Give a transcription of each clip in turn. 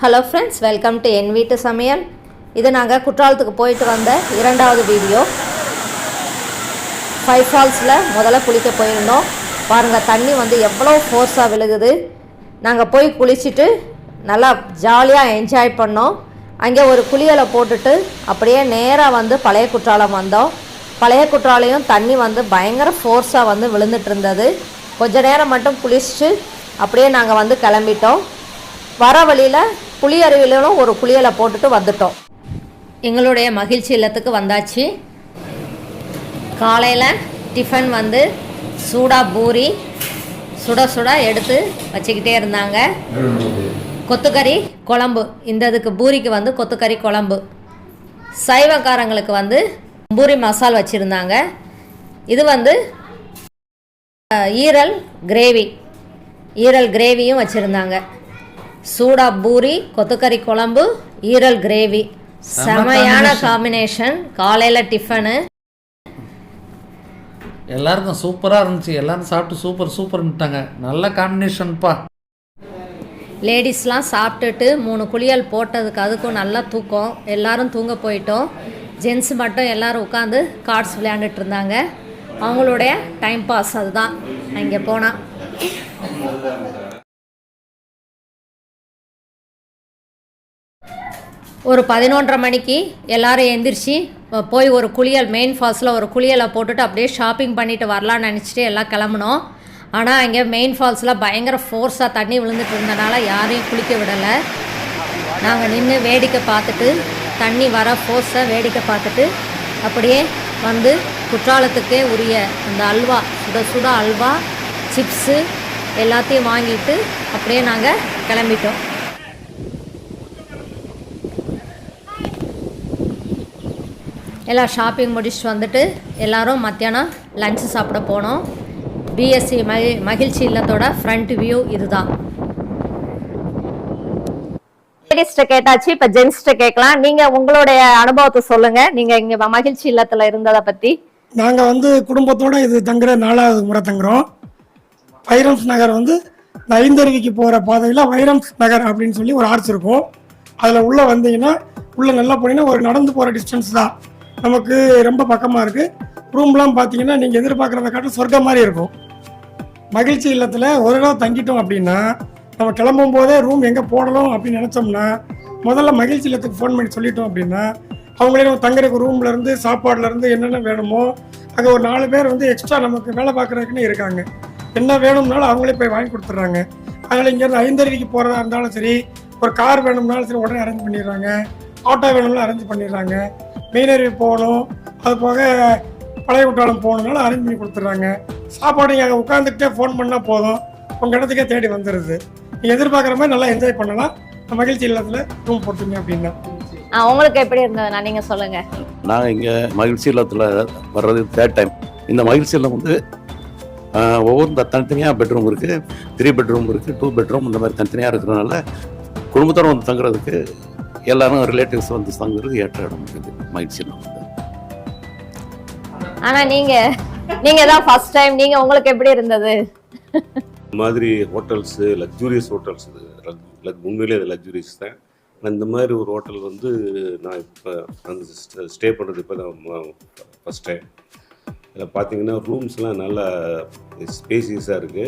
Hello friends welcome to என் வீட்டு சமையல் இது நாங்கள் குற்றாலத்துக்கு போயிட்டு வந்த இரண்டாவது வீடியோ. ஃபைவ் ஃபால்ஸில் முதல்ல குளிக்க போயிருந்தோம். பாருங்கள் தண்ணி வந்து எவ்வளோ ஃபோர்ஸாக விழுகுது. நாங்கள் போய் குளிச்சுட்டு நல்லா ஜாலியாக என்ஜாய் பண்ணோம். அங்கே ஒரு குளியலை போட்டுட்டு அப்படியே நேராக வந்து பழைய குற்றாலம் வந்தோம். பழைய குற்றாலையும் தண்ணி வந்து பயங்கர ஃபோர்ஸாக வந்து விழுந்துட்டு இருந்தது. கொஞ்ச நேரம் மட்டும் குளிச்சுட்டு அப்படியே நாங்கள் வந்து கிளம்பிட்டோம். வர வழியில் புளியருவிலும் ஒரு குளியலை போட்டுட்டு வந்துட்டோம். எங்களுடைய மகிழ்ச்சி இல்லத்துக்கு வந்தாச்சு. காலையில் டிஃபன் வந்து சூடா பூரி சுட சுட எடுத்து வச்சுக்கிட்டே இருந்தாங்க. கொத்துக்கறி குழம்பு. இந்த இதுக்கு பூரிக்கு வந்து கொத்துக்கறி குழம்பு. சைவக்காரங்களுக்கு வந்து பூரி மசால் வச்சுருந்தாங்க. இது வந்து ஈரல் கிரேவி. ஈரல் கிரேவியும் வச்சுருந்தாங்க. சூடா பூரி கொத்துக்கறி குழம்பு ஈரல் கிரேவி. செமையான காம்பினேஷன் காலையில் டிஃபனு எல்லாருக்கும் சூப்பராக இருந்துச்சு. எல்லாரும் சாப்பிட்டு சூப்பர் சூப்பர்ன்ட்டாங்க நல்ல காம்பினேஷன்ப்பா லேடிஸ்லாம் சாப்பிட்டுட்டு மூணு குளியல் போட்டதுக்கு அதுக்கும் நல்லா தூக்கம். எல்லாரும் தூங்க போயிட்டோம். ஜென்ஸ் மட்டும் எல்லாரும் உட்காந்து கார்ட்ஸ் விளையாண்டுட்டு இருந்தாங்க. அவங்களுடைய டைம் பாஸ் அதுதான். அங்கே போனால் ஒரு பதினொன்றரை மணிக்கு எல்லாரும் எந்திரிச்சு போய் ஒரு குளியல் மெயின் ஃபால்ஸில் ஒரு குளியலை போட்டுட்டு அப்படியே ஷாப்பிங் பண்ணிட்டு வரலாம்னு நினச்சிட்டு எல்லாம் கிளம்புனோம். ஆனால் அங்கே மெயின் ஃபால்ஸில் பயங்கர ஃபோர்ஸாக தண்ணி விழுந்துட்டு இருந்தனால யாரையும் குளிக்க விடலை. நாங்கள் நின்று வேடிக்கை பார்த்துட்டு தண்ணி வர ஃபோர்ஸை வேடிக்கை பார்த்துட்டு அப்படியே வந்து குற்றாலத்துக்கே உரிய அந்த அல்வா சுட சுட அல்வா சிப்ஸு எல்லாத்தையும் வாங்கிட்டு அப்படியே நாங்கள் கிளம்பிட்டோம். எல்லாம் ஷாப்பிங் முடிச்சுட்டு வந்துட்டு எல்லாரும் மத்தியானம் லஞ்சு சாப்பிட போனோம். பிஎஸ்சி மகி மகிழ்ச்சி இல்லத்தோட ஃப்ரண்ட் வியூ இதுதான். லேடிஸ்ட கேட்டாச்சு இப்ப ஜென்ஸ்ட கேட்கலாம். நீங்க உங்களுடைய அனுபவத்தை சொல்லுங்க. நீங்க இங்க மகிழ்ச்சி இல்லத்துல இருந்ததை பத்தி. நாங்க வந்து குடும்பத்தோட இது தங்குற நாலாவது முறை தங்குறோம். வைரம்ஸ் நகர் வந்து இந்த ஐந்தருவிக்கு போற பாதையில வைரம்ஸ் நகர் அப்படின்னு சொல்லி ஒரு ஆர்ச் இருக்கும். அதுல உள்ள வந்தீங்கன்னா உள்ள நல்லா போனீங்கன்னா ஒரு நடந்து போற டிஸ்டன்ஸ் தான். நமக்கு ரொம்ப பக்கமாக இருக்குது ரூம்லாம் பார்த்தீங்கன்னா நீங்கள் எதிர்பார்க்குறத காட்டும் சொர்க்கம் மாதிரி இருக்கும். மகிழ்ச்சி இல்லத்தில் ஒரு இடம் தங்கிட்டோம் அப்படின்னா நம்ம கிளம்பும் போதே ரூம் எங்கே போடணும் அப்படின்னு நினச்சோம்னா முதல்ல மகிழ்ச்சி இல்லத்துக்கு ஃபோன் பண்ணி சொல்லிட்டோம் அப்படின்னா அவங்களே நம்ம தங்குறதுக்கு ரூம்லேருந்து சாப்பாடுலேருந்து என்னென்ன வேணுமோ அங்கே ஒரு நாலு பேர் வந்து எக்ஸ்ட்ரா நமக்கு வேலை பார்க்குறதுக்குன்னு இருக்காங்க. என்ன வேணும்னாலும் அவங்களே போய் வாங்கி கொடுத்துட்றாங்க. அதனால் இங்கேருந்து ஐந்தருவிக்கு போகிறதா இருந்தாலும் சரி ஒரு கார் வேணும்னாலும் சரி உடனே அரேஞ்ச் பண்ணிடுறாங்க. ஆட்டோ வேணும்னாலும் அரேஞ்ச் பண்ணிடுறாங்க. மெயினருவி போகணும். அது போக பழைய குற்றாலம் போகணுன்னாலும் அரேஞ்ச் பண்ணி கொடுத்துட்றாங்க. சாப்பாடு நீங்கள் அங்கே உட்காந்துக்கிட்டே ஃபோன் பண்ணால் போதும். உங்கள் இடத்துக்கே தேடி வந்துடுது நீங்கள் எதிர்பார்க்குற மாதிரி நல்லா என்ஜாய் பண்ணலாம். மகிழ்ச்சி இல்லத்தில் ரூம் போட்டீங்க அப்படின்னா. உங்களுக்கு எப்படி இருந்ததுன்னா நீங்க சொல்லுங்க. நாங்கள் இங்கே மகிழ்ச்சி இல்லத்தில் வர்றது தேர்ட் டைம் இந்த மகிழ்ச்சி இல்லம் வந்து ஒவ்வொரு தனித்தனியாக பெட்ரூம் இருக்குது த்ரீ பெட்ரூம் இருக்குது டூ பெட்ரூம் இந்த மாதிரி தனித்தனியாக இருக்கிறதுனால குடும்பத்தோடு வந்து தங்குறதுக்கு எல்லாரும் ரிலேட்டிவ்ஸ் வந்து தங்குறது ஏற்ற இடம் இருக்குது மகிழ்ச்சி இல்லம் வந்து ஆனா நீங்க நீங்க தான் ஃபர்ஸ்ட் டைம் நீங்க உங்களுக்கு எப்படி இருந்தது? இந்த மாதிரி ஹோட்டல்ஸு லக்ஸூரியஸ் ஹோட்டல்ஸ் இது உண்மையிலே அது லக்ஸூரியஸ் தான். இந்த மாதிரி ஒரு ஹோட்டல் வந்து நான் இப்போ வந்து ஸ்டே பண்ணுறது இப்போ தான் ஃபஸ்ட் டைம் இதில் பார்த்தீங்கன்னா ரூம்ஸ்லாம் நல்லா ஸ்பேசியஸாக இருக்குது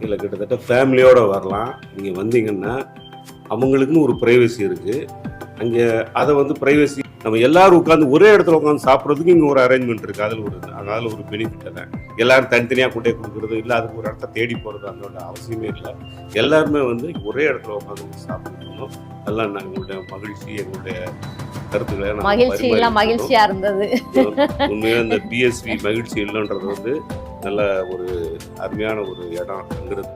இதில் கிட்டத்தட்ட ஃபேமிலியோடு வரலாம். நீங்கள் வந்தீங்கன்னா அவங்களுக்குன்னு ஒரு ப்ரைவசி இருக்குது அங்கே அதை வந்து ப்ரைவசி நம்ம எல்லாரும் உட்காந்து ஒரே இடத்துல உட்காந்து சாப்பிட்றதுக்கு இங்கே ஒரு அரேஞ்ச்மெண்ட் இருக்குது அதில் ஒரு அதில் ஒரு பெனிஃபிட் தான் எல்லாரும் தனித்தனியாக கொண்டே கொடுக்குறது இல்லை அதுக்கு ஒரு இடத்த தேடி போகிறது அதோட அவசியமே இல்லை. எல்லாருமே வந்து ஒரே இடத்துல உட்காந்து சாப்பிடணும் எல்லாம் நாங்கள் எங்களுடைய மகிழ்ச்சி எங்களுடைய கருத்துக்களை மகிழ்ச்சி எல்லாம். மகிழ்ச்சியா இருந்தது. உண்மையாக இந்த பிஎஸ்வி மகிழ்ச்சி இல்லைன்றது வந்து நல்ல ஒரு அருமையான ஒரு இடம் அங்கிறது.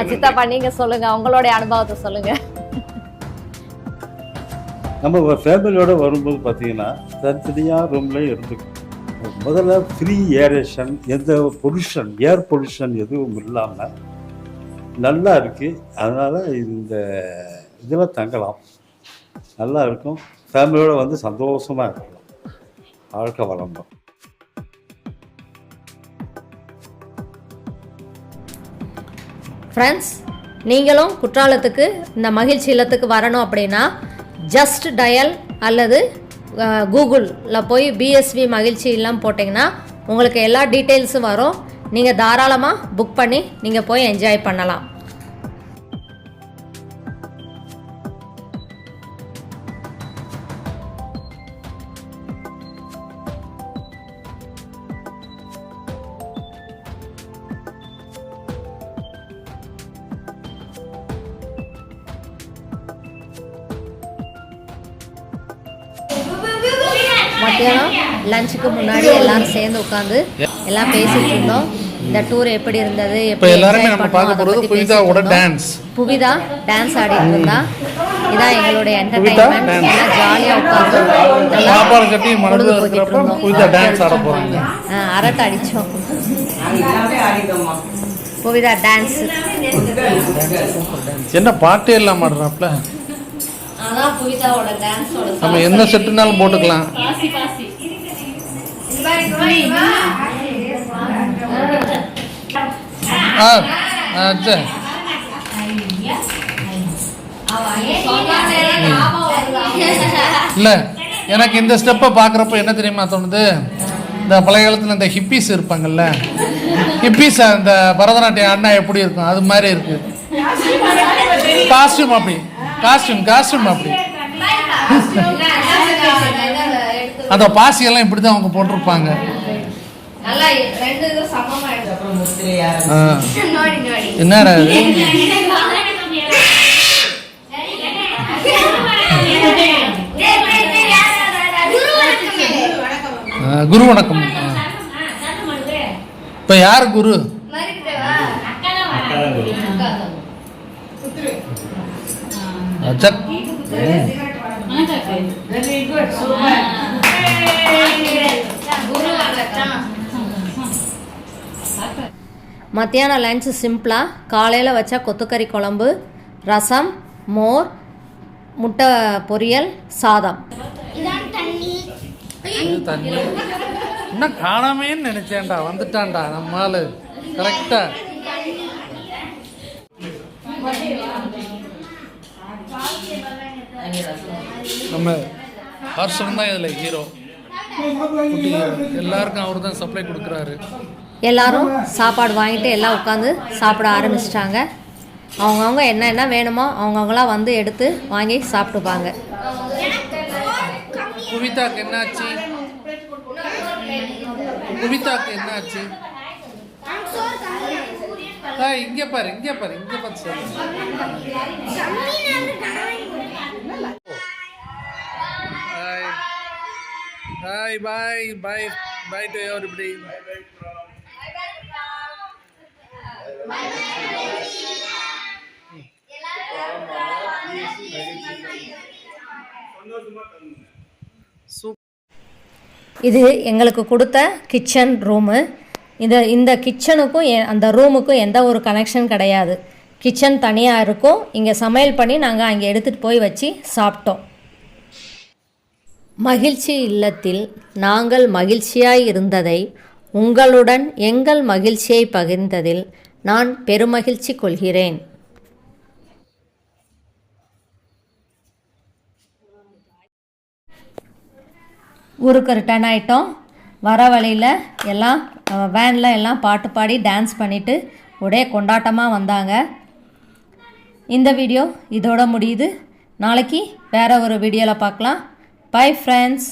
அஜிதாப்பா நீங்க சொல்லுங்க. உங்களுடைய அனுபவத்தை சொல்லுங்க. நம்ம ஃபேமிலியோட வரும்போது பார்த்தீங்கன்னா தனித்தனியாக ரூம்லேயே இருந்து முதல்ல ஃப்ரீ ஏரேஷன் எந்த பொல்யூஷன் ஏர் பொல்யூஷன் எதுவும் இல்லாமல் நல்லா இருக்குது அதனால் இந்த இதில் தங்கலாம். நல்லா இருக்கும். ஃபேமிலியோடு வந்து சந்தோஷமாக இருக்கலாம். வாழ்க்கை வளம்பம் ஃப்ரெண்ட்ஸ் நீங்களும் குற்றாலத்துக்கு இந்த மகிழ்ச்சி இல்லத்துக்கு வரணும் அப்படின்னா ஜஸ்ட் டயல் அல்லது கூகுளில் போய் பிஎஸ்வி மகிழ்ச்சி இல்லம் போட்டிங்கன்னா உங்களுக்கு எல்லா டீட்டெயில்ஸும் வரும். நீங்கள் தாராளமாக புக் பண்ணி நீங்கள் போய் என்ஜாய் பண்ணலாம். மத்தியானம் லஞ்சுக்கு முன்னாடி எல்லாரும் சேர்ந்து உட்காந்து எல்லாம் பேசிட்டு இருந்தோம். இந்த டூர் எப்படி இருந்தது இப்போ எல்லாருமே நம்ம பார்க்க. டான்ஸ் புவிதா டான்ஸ் ஆடிட்டு இருந்தா. இதான் எங்களுடைய புவிதா என்டர்டைன்மெண்ட் dance. எல்லாம் ஜாலியாக உட்காந்து நல்லா சாப்பாடு கட்டி இருக்கிறப்ப. புனிதா டான்ஸ் ஆட அரட்டை அடிச்சோம். புவிதா டான்ஸ் என்ன பாட்டே இல்லாம ஆடுறாப்ல? அதான் புவிதாவோட டான்ஸோட நம்ம எந்த செட்டுனாலும் போட்டுக்கலாம். ஆ ஆ, சரி. இல்ல எனக்கு இந்த ஸ்டெப்பை பார்க்குறப்ப என்ன தெரியுமா தோணுது? இந்த பழைய காலத்தில் இந்த ஹிப்பிஸ் இருப்பாங்கல்ல. ஹிப்பிஸ் அந்த பரதநாட்டியம் அண்ணா எப்படி இருக்கும்? அது மாதிரி இருக்கு. காஸ்டியூம் அப்படி. காஸ்டியூம் காஸ்டியூம் அப்படி. அந்த பாசியெல்லாம் இப்படி தான் அவங்க போட்டிருப்பாங்க. என்னடா குரு வணக்கம். இப்போ இப்ப யார் குரு? அச்சக். மத்தியானம் லஞ்சு சிம்பிளாக காலையில் வச்ச கொத்துக்கறி குழம்பு ரசம் மோர் முட்டை பொரியல் சாதம். இன்னும் காணாமேன்னு நினைச்சேன்டா வந்துட்டான்டா நம்ம ஆளு கரெக்டா நம்ம ஹர்ஷன் தான் இதில் ஹீரோ. எல்லாருக்கும் அவர் தான் சப்ளை கொடுக்குறாரு. எல்லாரும் சாப்பாடு வாங்கிட்டு எல்லாம் உட்காந்து சாப்பிட ஆரம்பிச்சிட்டாங்க. அவங்கவுங்க என்ன என்ன வேணுமோ அவங்கவுங்களாம் வந்து எடுத்து வாங்கி சாப்பிட்டுப்பாங்க. குவிதாக்கு என்னாச்சு? குவிதாக்கு என்னாச்சு? ஆ இங்க பாரு இங்க பாரு இங்க பாரு சொல்லு hi hi bye bye bye to everybody இது எங்களுக்கு கொடுத்த கிச்சன் ரூமு இந்த இந்த கிச்சனுக்கும் எ- அந்த ரூமுக்கும் எந்த ஒரு கனெக்ஷன் கிடையாது. கிச்சன் தனியாக இருக்கும். இங்கே சமையல் பண்ணி நாங்கள் அங்கே எடுத்துகிட்டு போய் வச்சு சாப்பிட்டோம். மகிழ்ச்சி இல்லத்தில் நாங்கள் மகிழ்ச்சியாய் இருந்ததை உங்களுடன் எங்கள் மகிழ்ச்சியை பகிர்ந்ததில் நான் பெருமகிழ்ச்சி கொள்கிறேன். ஊருக்கு ரிட்டர்ன் ஆயிட்டோம். வர வழியில் எல்லாம் வேனில் எல்லாம் பாட்டு பாடி டான்ஸ் பண்ணிவிட்டு ஒரே கொண்டாட்டமாக வந்தாங்க. இந்த வீடியோ இதோட முடியுது. நாளைக்கு வேறு ஒரு வீடியோவில் பார்க்கலாம். Bye friends